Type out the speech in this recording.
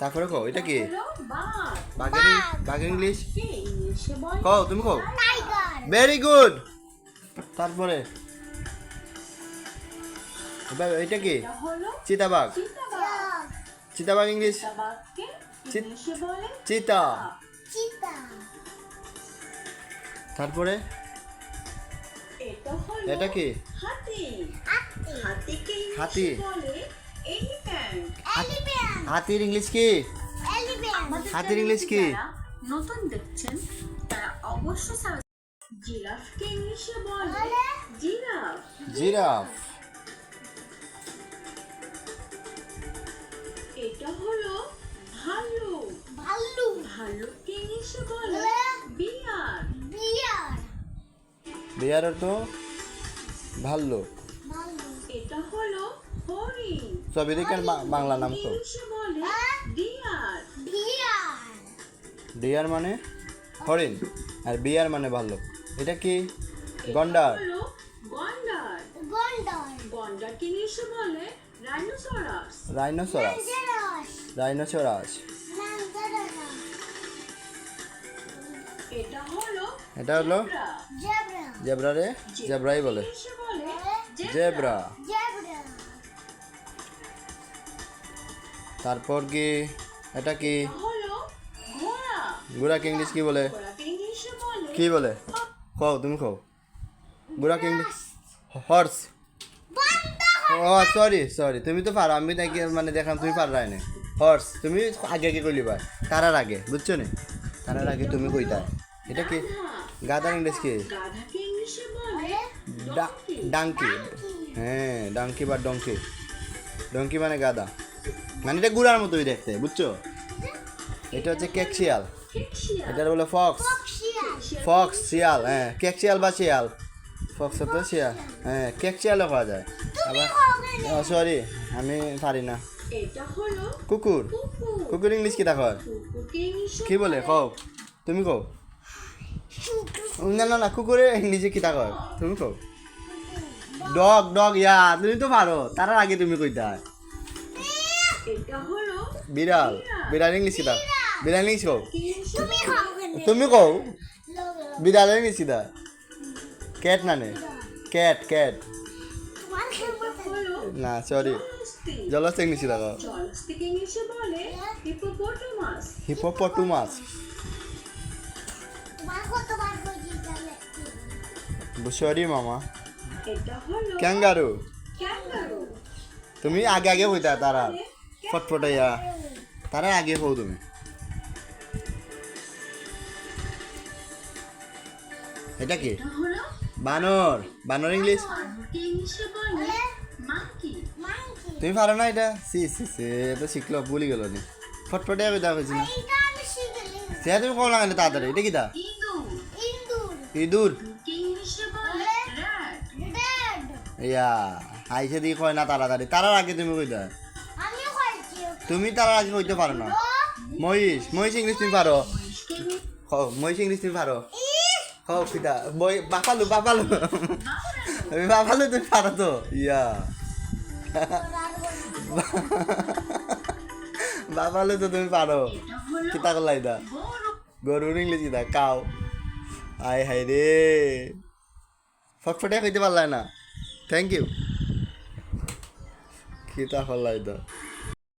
তারপরে কও এটা কি? বাঘ। বাঘের বাঘের ইংলিশ? কে কও তুমি কও? ভেরি গুড তারপরে? এটা কি? চিতাবাঘ। চিতাবাঘ। চিতাবাঘ ইংলিশ? চিত- তারপরে? এটা কি? হাতি। হাতি। হাতির ইংলিশ কি? হাতির ইংলিশ কি? নতুন দেখছেন তারা অবশ্যই জিরাফকে ইংলিশে বলে? জিরাফ। জিরাফ। এটা হলো ভাল্লুক ভাল্লু। ভাল্লুককে ইংলিশে বলে? বিয়ার। বিয়ার। বিয়ার তো ভাল্লুক ভাল্লু। এটা হলো হরিণ সব এদিকের বা- বাংলা নাম তো। ইংলিশে হ্যাঁ? ডিয়ার মানে? হরিণ। আর বিয়ার মানে ভাল্লুক। এটা কি? গন্ডার। গন্ডারকে ইংলিশে বলে? রাইনোসরাস। রাইনোসরাস। রাইনোসরাস। এটা হলো এটা হলো জেব্রা। জেব্রা। জেব্রারে জেব্রাই বলে। জেব্রা। তারপর কি? এটা কি? হলো ইংলিশ কি বলে? ঘোড়াকে ইংলিশে বলে? কি বলে? কও তুমি কও বুড়াকে ইংলিশ? হর্স ও সরি সরি তুমি তো পারো আমি নাকি মানে দেখলাম তুমি পার না হর্স তুমি আগে আগে কইলি ভাই তারার আগে বুঝছ নি? তারার আগে তুমি কইতা। এটা কি? গাদার ইংলিশ কি? ডাঙ্কি হ্যাঁ ডাঙ্কি বা ডঙ্কি ডঙ্কি মানে গাদা মানে এটা গুড়ার মতোই দেখতে বুঝছ? এটা হচ্ছে কেক শিয়াল। এটার বলে ফক্স। ফক্স শিয়াল হ্যাঁ কেক শিয়াল বা শিয়াল। ফক্স তো শিয়াল হ্যাঁ কেক শিয়ালও পাওয়া যায়। আবার সরি আমি পারি না। কুকুর। কুকুর। ইংলিশ কি দেখো কি বলে? কও। তুমি কও। না না না কুকুরে ইংলিশে কি দেখো তুমি কও। ডগ ডগ ইয়া তুমি তো পারো। তার আগে তুমি কইতা এটা হলো বিড়াল বিড়াল ইংলিশ কি দাও বিড়াল ইংলিশ কও তুমি খাও তুমি কও লোগো বিড়াল ইংলিশ কি দা ক্যাট না নে? ক্যাট ক্যাট না সরি জলস ইংলিশ দেখো জলহস্তিকে ইংলিশে বলে হিপোপোটামাস হিপোপটুমাস তোমার কতবার কইছি তাহলে সরি মামা। ক্যাঙ্গারু ক্যাঙ্গারু তুমি আগে আগে হইতা তারা। ফটফটাইয়া তারা আগে হও তুমি। এটা কি? এটা হলো বানর বানর ইংলিশ? তুমি পারো না এটা? সি সি সি এটা শিখলো ভুলি গেল নি। ফটফটাইয়া কইতা হয়েছি না সে তুমি কম লাগালে তাড়াতাড়ি এটা কি দা ইঁদুর। ইয়া আইসে দিয়ে কয় না তাড়াতাড়ি তারার আগে তুমি আমিও খাইছি তুমি তারার আগে কইতে পারো না। মহিষ মহিষ ইংলিশ তুমি পারো। হ, মহিষ ইংলিশ তুমি পারো। হ পিতা বই বাপালু বাপালু বাপালু তুমি পারো তো। ইয়া। বাপালু তো তুমি পারো। কিতা করলাই দা গরু গরুর ইংলিশ দা কাও। আয় হাই রে। ফটফটে কইতে পারলাই না। থ্যাংক ইউ কিতা করলাই দা